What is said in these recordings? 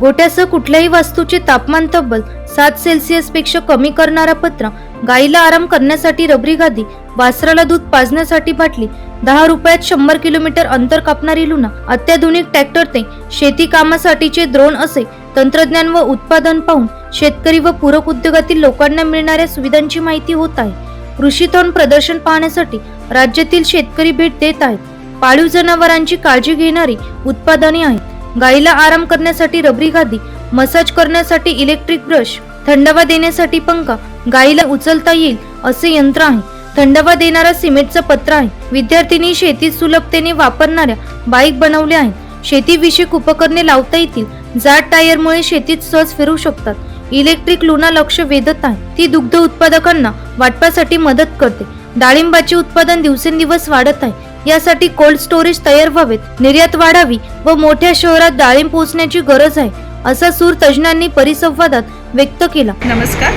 गोट्यासह कुठल्याही वस्तूचे तापमान तब्बल सात सेल्सिअसपेक्षा कमी करणारा पत्रा गाईला आराम करण्यासाठी रबरी गादी वासराला दूध पाजण्यासाठी बाटली दहा रुपयात शंभर किलोमीटर अंतर कापणारी लुना अत्याधुनिक ट्रॅक्टर ते शेती कामासाठीचे द्रोण असे तंत्रज्ञान व उत्पादन पाहून शेतकरी व पूरक उद्योगातील लोकांना मिळणाऱ्या सुविधांची माहिती होत आहे. कृषी प्रदर्शन पाहण्यासाठी राज्यातील शेतकरी भेट देत आहेत. पाळीव जनावरांची काळजी घेणारी उत्पादने आहेत. गाईला आराम करण्यासाठी रबरी गादी मसाज करण्यासाठी इलेक्ट्रिक ब्रश थंडवा देण्यासाठी पंखा गाईला उचलता येईल असे यंत्र आहे. थंडवा देणारा सिमेंटचा पत्र आहे. विद्यार्थ्यांनी शेतीत सुलभतेने वापरणाऱ्या बाईक बनवल्या आहेत. शेतीविषयक उपकरणे लावता येतील. जाड टायरमुळे शेतीत सहज फिरू शकतात. इलेक्ट्रिक लुना लक्ष वेधत आहे. ती दुग्ध उत्पादकांना वाटपासाठी मदत करते. डाळिंबाचे उत्पादन दिवसेंदिवस वाढत आहे. यासाठी कोल्ड स्टोरेज तयार व्हावेत निर्यात वाढावी व मोठ्या शहरात डाळिंब पोहोचण्याची गरज आहे असा सूर तज्ज्ञांनी परिसंवादात व्यक्त केला. नमस्कार.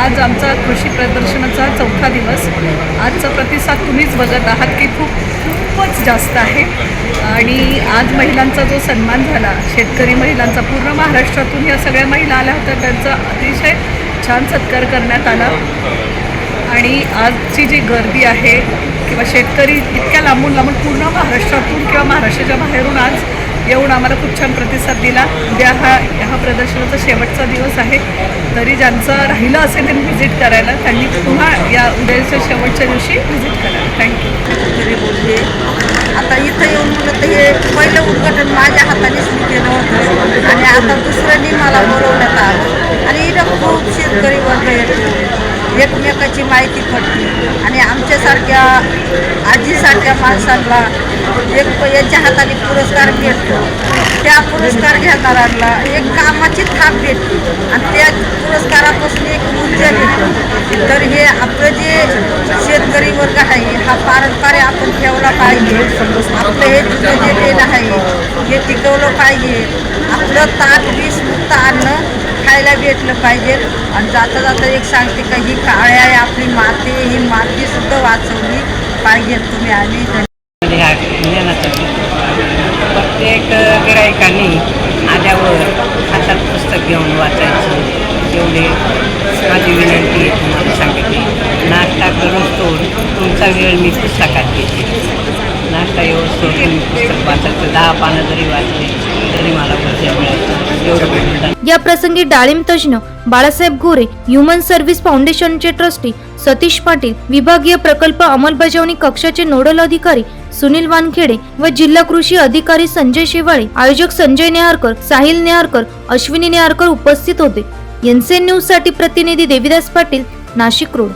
आज आमचा कृषी प्रदर्शनाचा चौथा दिवस. आजचा प्रतिसाद तुम्हीच बघत आहात की खूप खूपच जास्त आहे. आणि आज महिलांचा जो सन्मान झाला शेतकरी महिलांचा पूर्ण महाराष्ट्रातून या सगळ्या महिला आल्या होत्या त्यांचा अतिशय छान सत्कार करण्यात आला. आणि आजची जी गर्दी आहे किंवा शेतकरी इतक्या लांबून लांबून पूर्ण महाराष्ट्रातून किंवा महाराष्ट्राच्या बाहेरून आज येऊन आम्हाला खूप छान प्रतिसाद दिला. उद्या हा हा प्रदर्शनाचा शेवटचा दिवस आहे. तरी ज्यांचं राहिलं असेल त्यांनी व्हिजिट करायला त्यांनी पुन्हा या उद्याच्या शेवटच्या दिवशी व्हिजिट करायला. थँक्यू तरी बोलले. आता इथं येऊन म्हणलं तर हे पहिलं उद्घाटन माझ्या हातानेच मी केलं होतं. आणि आता दुसऱ्यांनी मला बोलवण्यात आलं. आणि इथं खूप शेतकरी वर्ग येतो एकमेकाची माहिती पडते आणि आमच्यासारख्या आजीसारख्या माणसांना एक यांच्या हाताने पुरस्कार भेटतो. त्या पुरस्कार घेणाऱ्यांना एक कामाची थाप भेटते. आणि त्या पुरस्कारापासून एक ऊर्जा भेटतो. तर हे आपलं जे शेतकरी वर्ग आहे हा पारंपरिक आपण ठेवला पाहिजे. आपलं हे जुनं जे आहे हे टिकवलं पाहिजे. आपलं ताक वीस मुक्त अन्न खायला भेटलं पाहिजे. आणि जाता जाता एक सांगते का ही काळ्या आहे आपली माती ही माती सुद्धा वाचवली पाहिजे तुम्ही आली प्रत्येक गिरायकांनी आल्यावर हातात पुस्तक घेऊन वाचायचं. एवढे माझी विनंती आहे तुम्हाला सांगितली नाश्ता करून तो तुमचा वेळ मी पुस्तकात घेते. नाश्ता व्यवस्थित तुम्ही पुस्तक वाचायचं. दहा पानं जरी वाचली तरी मला एवढं या प्रसंगी डाळिंब तज्ज्ञ बाळासाहेब गोरे ह्युमन सर्व्हिस फाउंडेशनचे ट्रस्टी सतीश पाटील विभागीय प्रकल्प अंमलबजावणी कक्षाचे नोडल अधिकारी सुनील वानखेडे व जिल्हा कृषी अधिकारी संजय शेवाळे आयोजक संजय नेहारकर साहिल नेहारकर अश्विनी नेहारकर उपस्थित होते. एनसीएन न्यूजसाठी प्रतिनिधी देविदास पाटील नाशिक रोड.